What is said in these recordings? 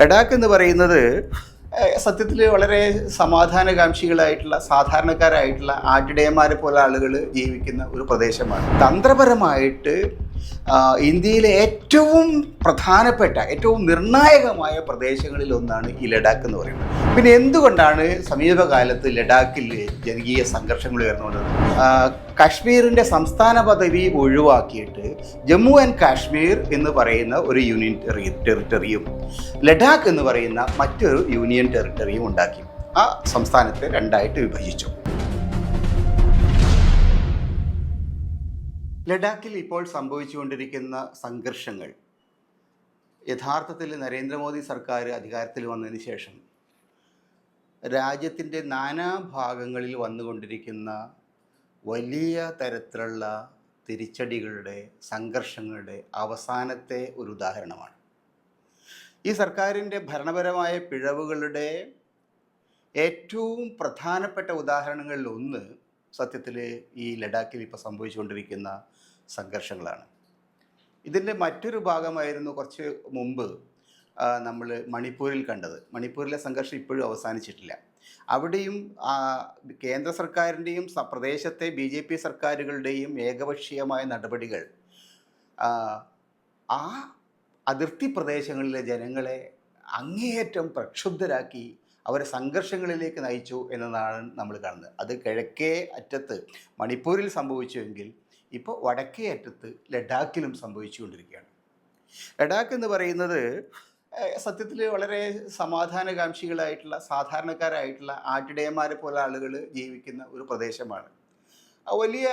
ലഡാക്ക് എന്ന് പറയുന്നത് സത്യത്തിൽ വളരെ സമാധാനകാംക്ഷികളായിട്ടുള്ള സാധാരണക്കാരായിട്ടുള്ള ആട്ടിടയന്മാരെ പോലെ ആളുകൾ ജീവിക്കുന്ന ഒരു പ്രദേശമാണ്. തന്ത്രപരമായിട്ട് ഇന്ത്യയിലെ ഏറ്റവും പ്രധാനപ്പെട്ട ഏറ്റവും നിർണായകമായ പ്രദേശങ്ങളിൽ ഒന്നാണ് ഈ ലഡാക്ക് എന്ന് പറയുന്നത്. പിന്നെ എന്തുകൊണ്ടാണ് സമീപകാലത്ത് ലഡാക്കിൽ ജനകീയ സംഘർഷങ്ങൾ ഉയർന്നുകൊണ്ടത് കാശ്മീരിന്റെ സംസ്ഥാന പദവി ഒഴിവാക്കിയിട്ട് ജമ്മു ആൻഡ് കാശ്മീർ എന്ന് പറയുന്ന ഒരു യൂണിയൻ ടെറി- ടെറിട്ടറിയും ലഡാക്ക് എന്ന് പറയുന്ന മറ്റൊരു യൂണിയൻ ടെറിട്ടറിയും ഉണ്ടാക്കി. ആ സംസ്ഥാനത്തെ രണ്ടായിട്ട് വിഭജിച്ചു. ലഡാക്കിൽ ഇപ്പോൾ സംഭവിച്ചുകൊണ്ടിരിക്കുന്ന സംഘർഷങ്ങൾ. യഥാർത്ഥത്തിൽ നരേന്ദ്രമോദി സർക്കാർ അധികാരത്തിൽ വന്നതിന് ശേഷം രാജ്യത്തിന്റെ നാനാഭാഗങ്ങളിൽ വന്നുകൊണ്ടിരിക്കുന്ന വലിയ തരത്തിലുള്ള തിരിച്ചടികളുടെ സംഘർഷങ്ങളുടെ അവസാനത്തെ ഒരു ഉദാഹരണമാണ്. ഈ സർക്കാരിന്റെ ഭരണപരമായ പിഴവുകളുടെ ഏറ്റവും പ്രധാനപ്പെട്ട ഉദാഹരണങ്ങളിൽ ഒന്ന് സത്യത്തിൽ ഈ ലഡാക്കിൽ ഇപ്പോൾ സംഭവിച്ചുകൊണ്ടിരിക്കുന്ന സംഘർഷങ്ങളാണ്. ഇതിന്റെ മറ്റൊരു ഭാഗമായിരുന്നു കുറച്ച് മുമ്പ് നമ്മൾ മണിപ്പൂരിൽ കണ്ടത്. മണിപ്പൂരിലെ സംഘർഷം ഇപ്പോഴും അവസാനിച്ചിട്ടില്ല. അവിടെയും കേന്ദ്ര സർക്കാരിന്റെയും പ്രദേശത്തെ ബി ജെ പി സർക്കാരുകളുടെയും ഏകപക്ഷീയമായ നടപടികൾ ആ, ആ അതിർത്തി പ്രദേശങ്ങളിലെ ജനങ്ങളെ അങ്ങേയറ്റം പ്രക്ഷുബ്ധരാക്കി അവരെ സംഘർഷങ്ങളിലേക്ക് നയിച്ചു എന്നതാണ് നമ്മൾ കാണുന്നത്. അത് കിഴക്കേ അറ്റത്ത് മണിപ്പൂരിൽ സംഭവിച്ചുവെങ്കിൽ ഇപ്പോൾ വടക്കേ അറ്റത്ത് ലഡാക്കിലും സംഭവിച്ചുകൊണ്ടിരിക്കുകയാണ്. ലഡാക്ക് എന്ന് പറയുന്നത് സത്യത്തിൽ വളരെ സമാധാനകാംക്ഷികളായിട്ടുള്ള സാധാരണക്കാരായിട്ടുള്ള ആട്ടിടയന്മാരെ പോലെ ആളുകൾ ജീവിക്കുന്ന ഒരു പ്രദേശമാണ്. വലിയ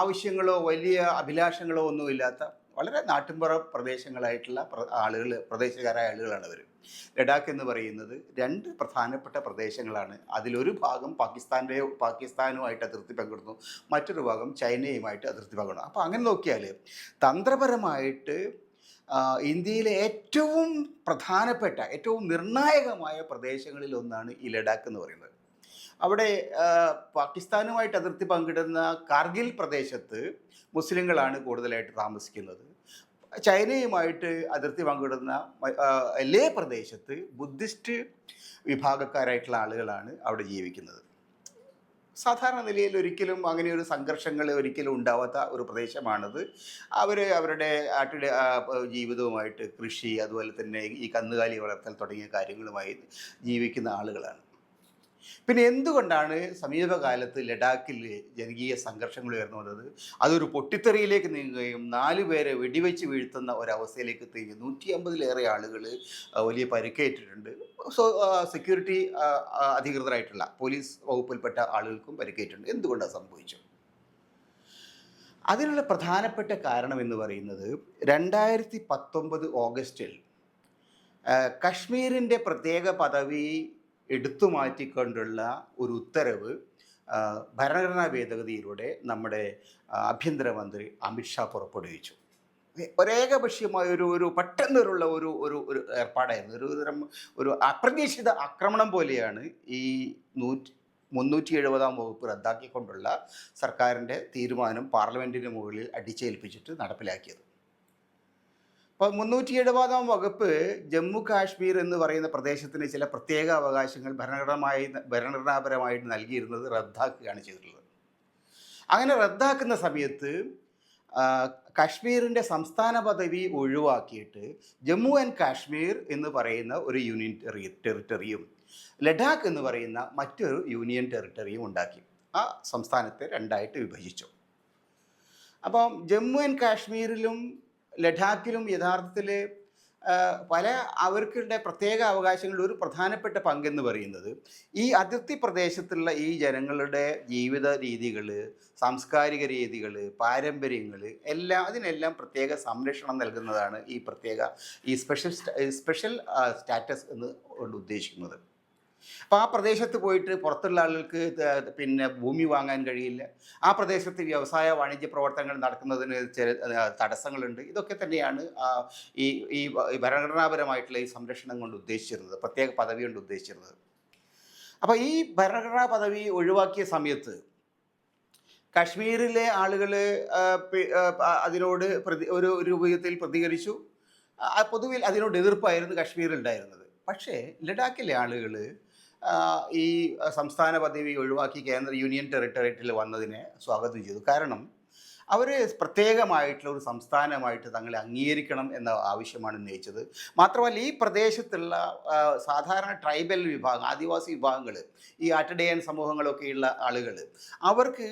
ആവശ്യങ്ങളോ വലിയ അഭിലാഷങ്ങളോ ഒന്നുമില്ലാത്ത വളരെ നാട്ടിൻപുറ പ്രദേശങ്ങളായിട്ടുള്ള ആളുകൾ പ്രദേശക്കാരായ ആളുകളാണ് അവർ ലഡാക്ക് എന്ന് പറയുന്നത് രണ്ട് പ്രധാനപ്പെട്ട പ്രദേശങ്ങളാണ്. അതിലൊരു ഭാഗം പാകിസ്ഥാന്റെ പാകിസ്ഥാനുമായിട്ട് അതിർത്തി പങ്കിടുന്നു. മറ്റൊരു ഭാഗം ചൈനയുമായിട്ട് അതിർത്തി പങ്കിടുന്നു. അപ്പോൾ അങ്ങനെ നോക്കിയാൽ തന്ത്രപരമായിട്ട് ഇന്ത്യയിലെ ഏറ്റവും പ്രധാനപ്പെട്ട ഏറ്റവും നിർണായകമായ പ്രദേശങ്ങളിൽ ഒന്നാണ് ഈ ലഡാക്ക് എന്ന് പറയുന്നത്. അവിടെ പാകിസ്ഥാനുമായിട്ട് അതിർത്തി പങ്കിടുന്ന കാർഗിൽ പ്രദേശത്ത് മുസ്ലിങ്ങളാണ് കൂടുതലായിട്ട് താമസിക്കുന്നത്. ചൈനയുമായിട്ട് അതിർത്തി പങ്കിടുന്ന ലേ പ്രദേശത്ത് ബുദ്ധിസ്റ്റ് വിഭാഗക്കാരായിട്ടുള്ള ആളുകളാണ് അവിടെ ജീവിക്കുന്നത്. സാധാരണ നിലയിൽ ഒരിക്കലും അങ്ങനെ ഒരു സംഘർഷങ്ങൾ ഒരിക്കലും ഉണ്ടാവാത്ത ഒരു പ്രദേശമാണത്. അവർ അവരുടെ ആട്ടിടെ ജീവിതവുമായിട്ട് കൃഷി അതുപോലെ തന്നെ ഈ കന്നുകാലി വളർത്തൽ തുടങ്ങിയ കാര്യങ്ങളുമായി ജീവിക്കുന്ന ആളുകളാണ്. പിന്നെ എന്തുകൊണ്ടാണ് സമീപകാലത്ത് ലഡാക്കിൽ ജനകീയ സംഘർഷങ്ങൾ ഉയർന്നു വന്നത്? അതൊരു പൊട്ടിത്തെറിയിലേക്ക് നീങ്ങുകയും നാലു പേരെ വെടിവെച്ച് വീഴ്ത്തുന്ന ഒരവസ്ഥയിലേക്ക് എത്തുകയും നൂറ്റി അമ്പതിലേറെ ആളുകൾ വലിയ പരിക്കേറ്റിട്ടുണ്ട്. സോ സെക്യൂരിറ്റി അധികൃതരായിട്ടുള്ള പോലീസ് വകുപ്പിൽപ്പെട്ട ആളുകൾക്കും പരിക്കേറ്റിട്ടുണ്ട്. എന്തുകൊണ്ടാണ് സംഭവിച്ചത്? അതിനുള്ള പ്രധാനപ്പെട്ട കാരണം എന്ന് പറയുന്നത് രണ്ടായിരത്തി പത്തൊമ്പത് ഓഗസ്റ്റിൽ കശ്മീരിന്റെ പ്രത്യേക പദവി എടുത്തു മാറ്റിക്കൊണ്ടുള്ള ഒരു ഉത്തരവ് ഭരണഘടനാ ഭേദഗതിയിലൂടെ നമ്മുടെ ആഭ്യന്തരമന്ത്രി അമിത്ഷാ പുറപ്പെടുവിച്ചു. ഒരേകപക്ഷീയമായ ഒരു ഒരു പെട്ടെന്നൊരുള്ള ഒരു ഒരു ഒരു ഏർപ്പാടായിരുന്നു. ഒരു തരം ഒരു അപ്രതീക്ഷിത ആക്രമണം പോലെയാണ് ഈ നൂറ്റി മുന്നൂറ്റി എഴുപതാം വകുപ്പ് റദ്ദാക്കിക്കൊണ്ടുള്ള സർക്കാരിന്റെ തീരുമാനം പാർലമെന്റിന് മുകളിൽ അടിച്ചേൽപ്പിച്ചിട്ട് നടപ്പിലാക്കിയത്. അപ്പോൾ മുന്നൂറ്റി എഴുപതാം വകുപ്പ് ജമ്മു കാശ്മീർ എന്ന് പറയുന്ന പ്രദേശത്തിന് ചില പ്രത്യേക അവകാശങ്ങൾ ഭരണഘടനമായി ഭരണഘടനാപരമായിട്ട് നൽകിയിരുന്നത് റദ്ദാക്കുകയാണ് ചെയ്തിട്ടുള്ളത്. അങ്ങനെ റദ്ദാക്കുന്ന സമയത്ത് കാശ്മീരിന്റെ സംസ്ഥാന പദവി ഒഴിവാക്കിയിട്ട് ജമ്മു ആൻഡ് കാശ്മീർ എന്ന് പറയുന്ന ഒരു യൂണിയൻ ടെറി ടെറിട്ടറിയും ലഡാക്ക് എന്ന് പറയുന്ന മറ്റൊരു യൂണിയൻ ടെറിട്ടറിയും ഉണ്ടാക്കി. ആ സംസ്ഥാനത്തെ രണ്ടായിട്ട് വിഭജിച്ചു. അപ്പം ജമ്മു ആൻഡ് കാശ്മീരിലും ലഡാക്കിലും യഥാർത്ഥത്തിൽ പല അവർക്കുടെ പ്രത്യേക അവകാശങ്ങളുടെ ഒരു പ്രധാനപ്പെട്ട പങ്കെന്ന് പറയുന്നത് ഈ അതിർത്തി പ്രദേശത്തുള്ള ഈ ജനങ്ങളുടെ ജീവിത രീതികൾ സാംസ്കാരിക രീതികൾ പാരമ്പര്യങ്ങൾ എല്ലാം അതിനെല്ലാം പ്രത്യേക സംരക്ഷണം നൽകുന്നതാണ് ഈ പ്രത്യേക ഈ സ്പെഷ്യൽ സ്പെഷ്യൽ സ്റ്റാറ്റസ് എന്ന് കൊണ്ട് ഉദ്ദേശിക്കുന്നത്. അപ്പോൾ ആ പ്രദേശത്ത് പോയിട്ട് പുറത്തുള്ള ആളുകൾക്ക് പിന്നെ ഭൂമി വാങ്ങാൻ കഴിയില്ല. ആ പ്രദേശത്ത് വ്യവസായ വാണിജ്യ പ്രവർത്തനങ്ങൾ നടക്കുന്നതിന് ചില തടസ്സങ്ങളുണ്ട്. ഇതൊക്കെ തന്നെയാണ് ഈ ഈ ഭരണഘടനാപരമായിട്ടുള്ള ഈ സംരക്ഷണം കൊണ്ട് ഉദ്ദേശിച്ചിരുന്നത് പ്രത്യേക പദവി കൊണ്ട് ഉദ്ദേശിച്ചിരുന്നത്. അപ്പോൾ ഈ ഭരണഘടനാ പദവി ഒഴിവാക്കിയ സമയത്ത് കാശ്മീരിലെ ആളുകൾ അതിനോട് പ്രതി ഒരു രൂപത്തിൽ പ്രതികരിച്ചു. പൊതുവിൽ അതിനോട് എതിർപ്പായിരുന്നു കാശ്മീരിൽ ഉണ്ടായിരുന്നത് പക്ഷേ ലഡാക്കിലെ ആളുകൾ ഈ സംസ്ഥാന പദവി ഒഴിവാക്കി കേന്ദ്ര യൂണിയൻ ടെറിട്ടറിയറ്റിൽ വന്നതിനെ സ്വാഗതം ചെയ്തു. കാരണം അവർ പ്രത്യേകമായിട്ടുള്ള ഒരു സംസ്ഥാനമായിട്ട് തങ്ങളെ അംഗീകരിക്കണം എന്ന ആവശ്യമാണ് ഉന്നയിച്ചത്. മാത്രമല്ല ഈ പ്രദേശത്തുള്ള സാധാരണ ട്രൈബൽ വിഭാഗം ആദിവാസി വിഭാഗങ്ങൾ ഈ ആറ്റഡേയൻ സമൂഹങ്ങളൊക്കെയുള്ള ആളുകൾ അവർക്ക്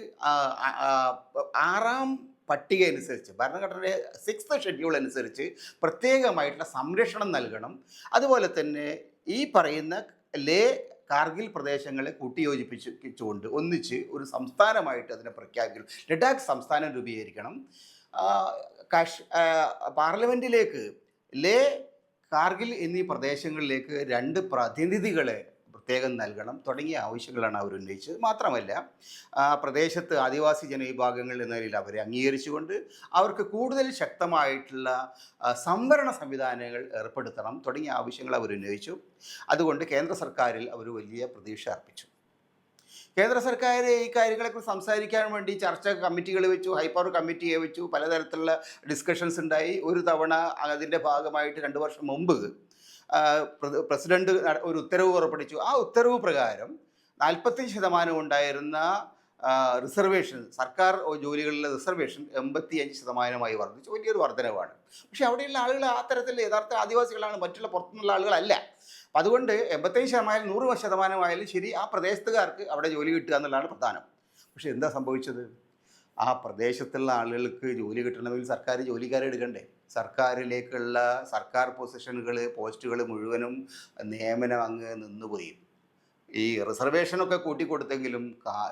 ആറാം പട്ടിക അനുസരിച്ച് ഭരണഘടനയുടെ സിക്സ് ഷെഡ്യൂൾ അനുസരിച്ച് പ്രത്യേകമായിട്ടുള്ള സംരക്ഷണം നൽകണം. അതുപോലെ തന്നെ ഈ പറയുന്ന ലേ കാർഗിൽ പ്രദേശങ്ങളെ കൂട്ടിയോജിപ്പിച്ചുകൊണ്ട് ഒന്നിച്ച് ഒരു സംസ്ഥാനമായിട്ട് അതിനെ പ്രഖ്യാപിക്കണം ലഡാക്ക് സംസ്ഥാനം രൂപീകരിക്കണം. കാഷ് പാർലമെന്റിലേക്ക് ലേ കാർഗിൽ എന്നീ പ്രദേശങ്ങളിലേക്ക് രണ്ട് പ്രതിനിധികളെ പ്രത്യേകം നൽകണം. തുടങ്ങിയ ആവശ്യങ്ങളാണ് അവർ ഉന്നയിച്ചത്. മാത്രമല്ല പ്രദേശത്ത് ആദിവാസി ജനവിഭാഗങ്ങൾ എന്ന നിലയിൽ അവരെ അംഗീകരിച്ചുകൊണ്ട് അവർക്ക് കൂടുതൽ ശക്തമായിട്ടുള്ള സംവരണ സംവിധാനങ്ങൾ ഏർപ്പെടുത്തണം തുടങ്ങിയ ആവശ്യങ്ങൾ അവർ ഉന്നയിച്ചു. അതുകൊണ്ട് കേന്ദ്ര സർക്കാരിൽ അവർ വലിയ പ്രതീക്ഷ അർപ്പിച്ചു. കേന്ദ്ര സർക്കാർ ഈ കാര്യങ്ങളെക്കുറിച്ച് സംസാരിക്കാൻ വേണ്ടി ചർച്ച കമ്മിറ്റികൾ വെച്ചു ഹൈപ്പവർ കമ്മിറ്റിയെ വെച്ചു പലതരത്തിലുള്ള ഡിസ്കഷൻസ് ഉണ്ടായി. ഒരു തവണ അതിന്റെ ഭാഗമായിട്ട് രണ്ട് വർഷം മുമ്പ് പ്രസിഡന്റ് ഒരു ഉത്തരവ് പുറപ്പെടുവിച്ചു. ആ ഉത്തരവ് പ്രകാരം നാൽപ്പത്തഞ്ച് ശതമാനം ഉണ്ടായിരുന്ന റിസർവേഷൻ സർക്കാർ ജോലികളിലെ റിസർവേഷൻ എൺപത്തി അഞ്ച് ശതമാനമായി വർദ്ധിച്ചു. വലിയൊരു വർധനവാണ്. പക്ഷേ അവിടെയുള്ള ആളുകൾ ആ തരത്തിൽ യഥാർത്ഥ ആദിവാസികളാണ്. മറ്റുള്ള പുറത്തുനിന്നുള്ള ആളുകളല്ല. അപ്പം അതുകൊണ്ട് എൺപത്തഞ്ച് ശതമാനം നൂറ് ശതമാനമായാലും ശരി ആ പ്രദേശത്തുകാർക്ക് അവിടെ ജോലി കിട്ടുക എന്നുള്ളതാണ് പ്രധാനം. പക്ഷേ എന്താ സംഭവിച്ചത്? ആ പ്രദേശത്തുള്ള ആളുകൾക്ക് ജോലി കിട്ടണമെങ്കിൽ സർക്കാർ ജോലിക്കാരെ എടുക്കണ്ടേ? സർക്കാരിലേക്കുള്ള സർക്കാർ പൊസിഷനുകൾ പോസ്റ്റുകൾ മുഴുവനും നിയമനം അങ്ങ് നിന്നുപോയി. ഈ റിസർവേഷനൊക്കെ കൂട്ടിക്കൊടുത്തെങ്കിലും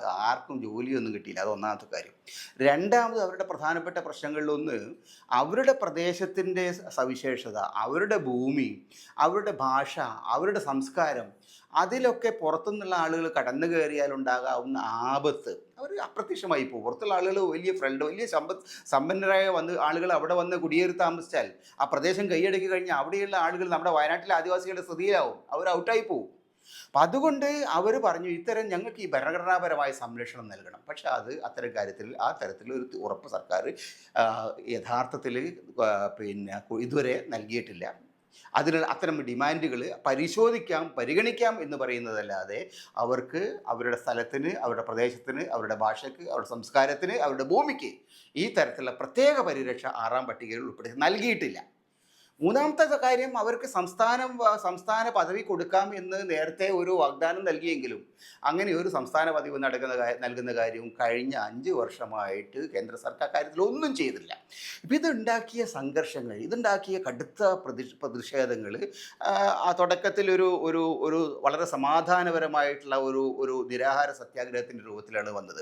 ആർക്കും ജോലിയൊന്നും കിട്ടിയില്ല. അത് ഒന്നാമത്തെ കാര്യം. രണ്ടാമത് അവരുടെ പ്രധാനപ്പെട്ട പ്രശ്നങ്ങളിലൊന്ന് അവരുടെ പ്രദേശത്തിന്റെ സവിശേഷത അവരുടെ ഭൂമി അവരുടെ ഭാഷ അവരുടെ സംസ്കാരം അതിലൊക്കെ പുറത്തുനിന്നുള്ള ആളുകൾ കടന്നു കയറിയാലുണ്ടാകാവുന്ന ആപത്ത് അവർ അപ്രത്യക്ഷമായി പോകും. പുറത്തുള്ള ആളുകൾ വലിയ ഫ്രണ്ട് വലിയ സമ്പത്ത് സമ്പന്നരായ വന്ന് ആളുകൾ അവിടെ വന്ന് കുടിയേറി താമസിച്ചാൽ ആ പ്രദേശം കൈയടക്കി കഴിഞ്ഞാൽ അവിടെയുള്ള ആളുകൾ നമ്മുടെ വയനാട്ടിലെ ആദിവാസികളുടെ സ്ഥിതിയിലാവും. അവർ ഔട്ടായി പോകും. അപ്പം അതുകൊണ്ട് അവർ പറഞ്ഞു ഇത്തരം ഞങ്ങൾക്ക് ഈ ഭരണഘടനാപരമായ സംരക്ഷണം നൽകണം. പക്ഷേ അത് അത്തരം കാര്യത്തിൽ ആ തരത്തിൽ ഒരു ഉറപ്പ് സർക്കാർ യഥാർത്ഥത്തിൽ പിന്നെ ഇതുവരെ നൽകിയിട്ടില്ല. അതിന് അത്തരം ഡിമാൻഡുകൾ പരിശോധിക്കാം പരിഗണിക്കാം എന്ന് പറയുന്നതല്ലാതെ അവർക്ക് അവരുടെ സ്ഥലത്തിന് അവരുടെ പ്രദേശത്തിന് അവരുടെ ഭാഷയ്ക്ക് അവരുടെ സംസ്കാരത്തിന് അവരുടെ ഭൂമിക്ക് ഈ തരത്തിലുള്ള പ്രത്യേക പരിരക്ഷ ആറാം പട്ടികയിൽ ഉൾപ്പെടുത്തി നൽകിയിട്ടില്ല. മൂന്നാമത്തെ കാര്യം അവർക്ക് സംസ്ഥാനം സംസ്ഥാന പദവി കൊടുക്കാം എന്ന് നേരത്തെ ഒരു വാഗ്ദാനം നൽകിയെങ്കിലും അങ്ങനെ ഒരു സംസ്ഥാന പദവി നടക്കുന്ന നൽകുന്ന കാര്യവും കഴിഞ്ഞ അഞ്ച് വർഷമായിട്ട് കേന്ദ്ര സർക്കാർ കാര്യത്തിൽ ഒന്നും ചെയ്തില്ല. ഇപ്പം ഇതുണ്ടാക്കിയ സംഘർഷങ്ങൾ ഇതുണ്ടാക്കിയ കടുത്ത പ്രതി പ്രതിഷേധങ്ങൾ ആ തുടക്കത്തിൽ ഒരു ഒരു ഒരു വളരെ സമാധാനപരമായിട്ടുള്ള ഒരു ഒരു നിരാഹാര സത്യാഗ്രഹത്തിന്റെ രൂപത്തിലാണ് വന്നത്.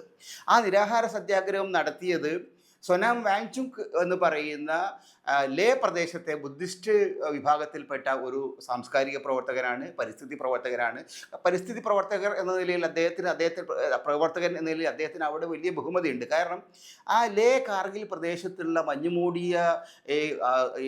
ആ നിരാഹാര സത്യാഗ്രഹം നടത്തിയത് സൊനാം വാങ്ചുങ് എന്ന് പറയുന്ന ലേ പ്രദേശത്തെ ബുദ്ധിസ്റ്റ് വിഭാഗത്തിൽപ്പെട്ട ഒരു സാംസ്കാരിക പ്രവർത്തകനാണ് പരിസ്ഥിതി പ്രവർത്തകനാണ്. പരിസ്ഥിതി പ്രവർത്തകർ എന്ന നിലയിൽ അദ്ദേഹത്തിന് അദ്ദേഹത്തിന് പ്രവർത്തകൻ എന്ന നിലയിൽ അദ്ദേഹത്തിന് അവിടെ വലിയ ബഹുമതിയുണ്ട്. കാരണം ആ ലേ കാർഗിൽ പ്രദേശത്തുള്ള മഞ്ഞുമൂടിയ ഈ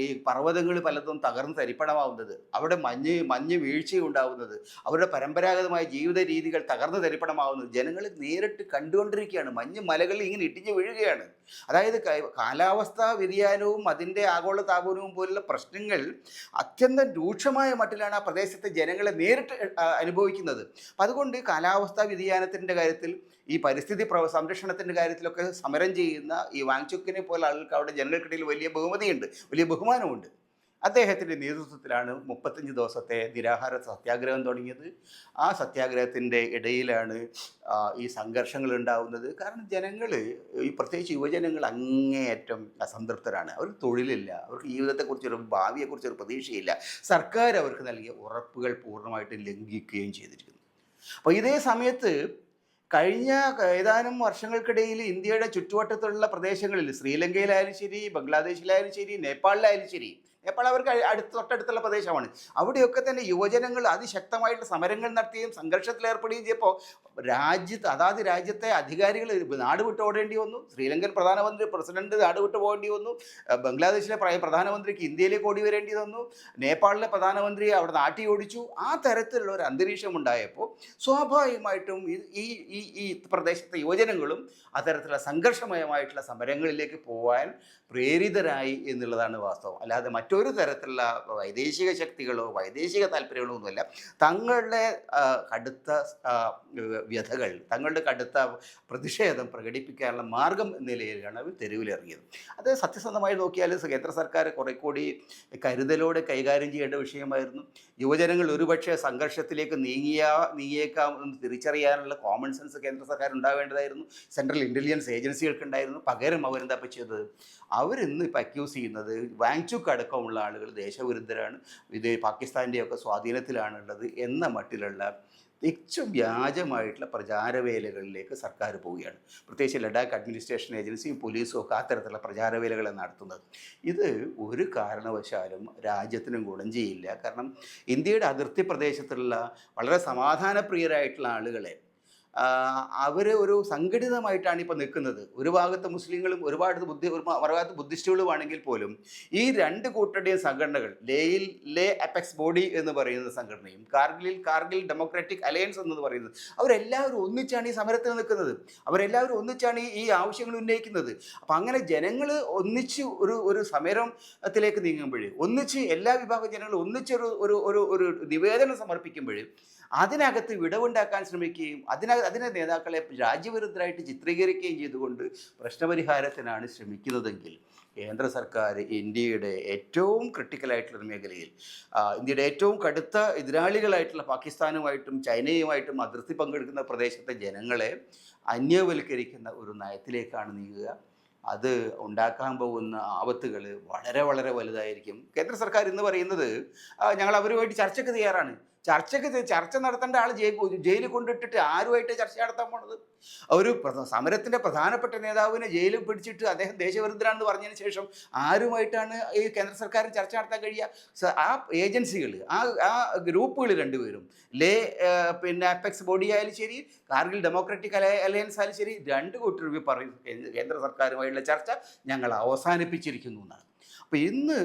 ഈ പർവതങ്ങൾ പലതും തകർന്ന് തരിപ്പണമാവുന്നത് അവിടെ മഞ്ഞ് മഞ്ഞ് വീഴ്ചയുണ്ടാവുന്നത് അവരുടെ പരമ്പരാഗതമായ ജീവിത രീതികൾ തകർന്ന് തരിപ്പണമാവുന്നത് ജനങ്ങൾ നേരിട്ട് കണ്ടുകൊണ്ടിരിക്കുകയാണ്. മഞ്ഞ് മലകളിൽ ഇങ്ങനെ ഇടിഞ്ഞു വീഴുകയാണ്. അതായത് കാലാവസ്ഥാ വ്യതിയാനവും അതിന്റെ ആഗോള താപനവും പോലുള്ള പ്രശ്നങ്ങൾ അത്യന്തം രൂക്ഷമായ മട്ടിലാണ് ആ പ്രദേശത്തെ ജനങ്ങളെ നേരിട്ട് അനുഭവിക്കുന്നത്. അപ്പം അതുകൊണ്ട് കാലാവസ്ഥാ വ്യതിയാനത്തിന്റെ കാര്യത്തിൽ ഈ പരിസ്ഥിതി പ്ര സംരക്ഷണത്തിന്റെ കാര്യത്തിലൊക്കെ സമരം ചെയ്യുന്ന ഈ വാങ്ചുക്കിനെ പോലെ ആളുകൾക്ക് അവിടെ ജനങ്ങൾക്കിടയിൽ വലിയ ബഹുമതിയുണ്ട് വലിയ ബഹുമാനമുണ്ട് അദ്ദേഹത്തിന്റെ നേതൃത്വത്തിലാണ് മുപ്പത്തഞ്ച് ദിവസത്തെ നിരാഹാര സത്യാഗ്രഹം തുടങ്ങിയത്. ആ സത്യാഗ്രഹത്തിന്റെ ഇടയിലാണ് ഈ സംഘർഷങ്ങൾ ഉണ്ടാവുന്നത്. കാരണം ജനങ്ങൾ ഈ പ്രത്യേകിച്ച് യുവജനങ്ങൾ അങ്ങേയറ്റം അസംതൃപ്തരാണ്. അവർക്ക് തൊഴിലില്ല. അവർക്ക് ജീവിതത്തെക്കുറിച്ചൊരു ഭാവിയെക്കുറിച്ചൊരു പ്രതീക്ഷയില്ല. സർക്കാർ അവർക്ക് നൽകിയ ഉറപ്പുകൾ പൂർണമായിട്ടും ലംഘിക്കുകയും ചെയ്തിരിക്കുന്നു. അപ്പോൾ ഇതേ സമയത്ത് കഴിഞ്ഞ ഏതാനും വർഷങ്ങൾക്കിടയിൽ ഇന്ത്യയുടെ ചുറ്റുവട്ടത്തുള്ള പ്രദേശങ്ങളിൽ ശ്രീലങ്കയിലായാലും ശരി ബംഗ്ലാദേശിലായാലും ശരി നേപ്പാളിലായാലും ശരി നേപ്പാൾ അവർക്ക് അടുത്ത് തൊട്ടടുത്തുള്ള പ്രദേശമാണ്. അവിടെയൊക്കെ തന്നെ യുവജനങ്ങൾ അതിശക്തമായിട്ട് സമരങ്ങൾ നടത്തുകയും സംഘർഷത്തിൽ ഏർപ്പെടുകയും ചെയ്യപ്പോൾ രാജ്യത്ത് അതാത് രാജ്യത്തെ അധികാരികൾ നാട് വിട്ട് ഓടേണ്ടി വന്നു. ശ്രീലങ്കൻ പ്രധാനമന്ത്രി പ്രസിഡന്റ് നാട് വിട്ട് പോകേണ്ടി വന്നു. ബംഗ്ലാദേശിലെ പ്രധാനമന്ത്രിക്ക് ഇന്ത്യയിലേക്ക് ഓടി വരേണ്ടി വന്നു. നേപ്പാളിലെ പ്രധാനമന്ത്രി അവിടെ നാട്ടി ഓടിച്ചു. ആ തരത്തിലുള്ള ഒരു അന്തരീക്ഷം ഉണ്ടായപ്പോൾ സ്വാഭാവികമായിട്ടും ഈ ഈ ഈ പ്രദേശത്തെ യുവജനങ്ങളും അത്തരത്തിലുള്ള സംഘർഷമയമായിട്ടുള്ള സമരങ്ങളിലേക്ക് പോകാൻ പ്രേരിതരായി എന്നുള്ളതാണ് വാസ്തവം. അല്ലാതെ മറ്റ് മറ്റൊരു തരത്തിലുള്ള വൈദേശിക ശക്തികളോ വൈദേശിക താല്പര്യങ്ങളോ ഒന്നുമല്ല. തങ്ങളുടെ കടുത്ത വ്യഥകൾ തങ്ങളുടെ കടുത്ത പ്രതിഷേധം പ്രകടിപ്പിക്കാനുള്ള മാർഗം എന്ന നിലയിലാണ് അവർ തെരുവിലിറങ്ങിയത്. അത് സത്യസന്ധമായി നോക്കിയാൽ കേന്ദ്ര സർക്കാർ കുറെ കൂടി കരുതലോടെ കൈകാര്യം ചെയ്യേണ്ട വിഷയമായിരുന്നു. യുവജനങ്ങൾ ഒരുപക്ഷെ സംഘർഷത്തിലേക്ക് നീങ്ങിയ നീങ്ങിയേക്കാം എന്ന് തിരിച്ചറിയാനുള്ള കോമൺ സെൻസ് കേന്ദ്ര സർക്കാർ ഉണ്ടാവേണ്ടതായിരുന്നു. സെൻട്രൽ ഇന്റലിജൻസ് ഏജൻസികൾക്ക് ഉണ്ടായിരുന്നു പകരം അവരെന്താ ചെയ്തത്? അവരിന്ന് ഇപ്പം അക്യൂസ് ചെയ്യുന്നത് വാങ്ചുക്ക് അടക്കമുള്ള ആളുകൾ ദേശവിരുദ്ധരാണ്. ഇത് പാകിസ്ഥാന്റെയൊക്കെ സ്വാധീനത്തിലാണുള്ളത് എന്ന മട്ടിലുള്ള തികച്ചും വ്യാജമായിട്ടുള്ള പ്രചാരവേലകളിലേക്ക് സർക്കാർ പോവുകയാണ്. പ്രത്യേകിച്ച് ലഡാക്ക് അഡ്മിനിസ്ട്രേഷൻ ഏജൻസിയും പോലീസും ഒക്കെ അത്തരത്തിലുള്ള പ്രചാരവേലകളെ നടത്തുന്നത്. ഇത് ഒരു കാരണവശാലും രാജ്യത്തിനും ഗുണം ചെയ്യില്ല. കാരണം ഇന്ത്യയുടെ അതിർത്തി പ്രദേശത്തുള്ള വളരെ സമാധാനപ്രിയരായിട്ടുള്ള ആളുകളെ അവർ ഒരു സംഘടിതമായിട്ടാണ് ഇപ്പോൾ നിൽക്കുന്നത്. ഒരു ഭാഗത്ത് മുസ്ലിങ്ങളും ഒരുപാട് ബുദ്ധി ഒരു മറുഭാഗത്ത് ബുദ്ധിസ്റ്റുകളുമാണെങ്കിൽ പോലും ഈ രണ്ട് കൂട്ടരുടെയും സംഘടനകൾ ലേയിൽ ലേ അപെക്സ് ബോഡി എന്ന് പറയുന്ന സംഘടനയും കാർഗിലിൽ കാർഗിൽ ഡെമോക്രാറ്റിക് അലയൻസ് എന്ന് പറയുന്നത് അവരെല്ലാവരും ഒന്നിച്ചാണ് ഈ സമരത്തിൽ നിൽക്കുന്നത്. അവരെല്ലാവരും ഒന്നിച്ചാണ് ഈ- ആവശ്യങ്ങൾ ഉന്നയിക്കുന്നത്. അപ്പം അങ്ങനെ ജനങ്ങൾ ഒന്നിച്ച് ഒരു ഒരു സമരത്തിലേക്ക് നീങ്ങുമ്പോൾ ഒന്നിച്ച് എല്ലാ വിഭാഗം ജനങ്ങളും ഒന്നിച്ചൊരു ഒരു ഒരു നിവേദനം സമർപ്പിക്കുമ്പോൾ അതിനകത്ത് വിടവുണ്ടാക്കാൻ ശ്രമിക്കുകയും അതിന അതിനെ നേതാക്കളെ രാജ്യവിരുദ്ധരായിട്ട് ചിത്രീകരിക്കുകയും ചെയ്തുകൊണ്ട് പ്രശ്നപരിഹാരത്തിനാണ് ശ്രമിക്കുന്നതെങ്കിൽ കേന്ദ്ര സർക്കാർ ഇന്ത്യയുടെ ഏറ്റവും ക്രിട്ടിക്കലായിട്ടുള്ള മേഖലയിൽ ഇന്ത്യയുടെ ഏറ്റവും കടുത്ത എതിരാളികളായിട്ടുള്ള പാകിസ്ഥാനുമായിട്ടും ചൈനയുമായിട്ടും അതിർത്തി പങ്കെടുക്കുന്ന പ്രദേശത്തെ ജനങ്ങളെ അന്യവൽക്കരിക്കുന്ന ഒരു നയത്തിലേക്കാണ് നീങ്ങുക. അത് ഉണ്ടാക്കാൻ പോകുന്ന ആപത്തുകൾ വളരെ വളരെ വലുതായിരിക്കും. കേന്ദ്ര സർക്കാർ ഇന്ന് പറയുന്നത് ഞങ്ങൾ അവരുമായിട്ട് ചർച്ചയ്ക്ക് തയ്യാറാണ്. ചർച്ചയ്ക്ക് ചർച്ച നടത്തേണ്ട ആൾ ജയിലിൽ കൊണ്ടിട്ടിട്ട് ആരുമായിട്ട് ചർച്ച നടത്താൻ പോണത്? ഒരു സമരത്തിന്റെ പ്രധാനപ്പെട്ട നേതാവിനെ ജയിലിൽ പിടിച്ചിട്ട് അദ്ദേഹം ദേശവിരുദ്ധരാണെന്ന് പറഞ്ഞതിന് ശേഷം ആരുമായിട്ടാണ് ഈ കേന്ദ്ര സർക്കാരിന് ചർച്ച നടത്താൻ കഴിയുക? ആ ഏജൻസികൾ ആ ആ ഗ്രൂപ്പുകൾ രണ്ടുപേരും ലേ പിന്നെ അപ്പെക്സ് ബോഡി ആയാലും ശരി കാർഗിൽ ഡെമോക്രാറ്റിക് അലയ- അലയൻസ് ആയാലും ശരി രണ്ട് കൂട്ടരും പറയും കേന്ദ്ര സർക്കാരുമായുള്ള ചർച്ച ഞങ്ങൾ അവസാനിപ്പിച്ചിരിക്കുന്നു എന്നാണ്. അപ്പോൾ ഇന്ന്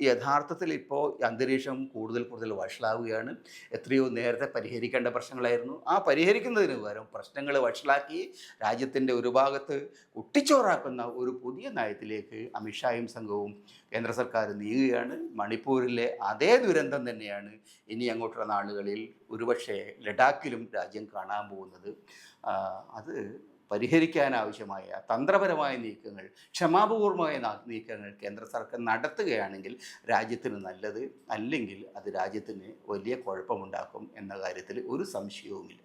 യഥാർത്ഥത്തിൽ ഇപ്പോൾ അന്തരീക്ഷം കൂടുതൽ കൂടുതൽ വഷളാവുകയാണ്. എത്രയോ നേരത്തെ പരിഹരിക്കേണ്ട പ്രശ്നങ്ങളായിരുന്നു. ആ പരിഹരിക്കുന്നതിന് പകരം പ്രശ്നങ്ങൾ വഷളാക്കി രാജ്യത്തിന്റെ ഒരു ഭാഗത്ത് കുട്ടിച്ചോറാക്കുന്ന ഒരു പുതിയ നയത്തിലേക്ക് അമിത്ഷായും സംഘവും കേന്ദ്ര സർക്കാർ നീങ്ങുകയാണ്. മണിപ്പൂരിലെ അതേ ദുരന്തം തന്നെയാണ് ഇനി അങ്ങോട്ടുള്ള നാളുകളിൽ ഒരുപക്ഷെ ലഡാക്കിലും രാജ്യം കാണാൻ പോകുന്നത്. അത് പരിഹരിക്കാനാവശ്യമായ തന്ത്രപരമായ നീക്കങ്ങൾ ക്ഷമാപൂർവമായ നീക്കങ്ങൾ കേന്ദ്ര സർക്കാർ നടത്തുകയാണെങ്കിൽ രാജ്യത്തിന് നല്ലത് അല്ലെങ്കിൽ അത് രാജ്യത്തിന് വലിയ കുഴപ്പമുണ്ടാക്കും എന്ന കാര്യത്തിൽ ഒരു സംശയവുമില്ല.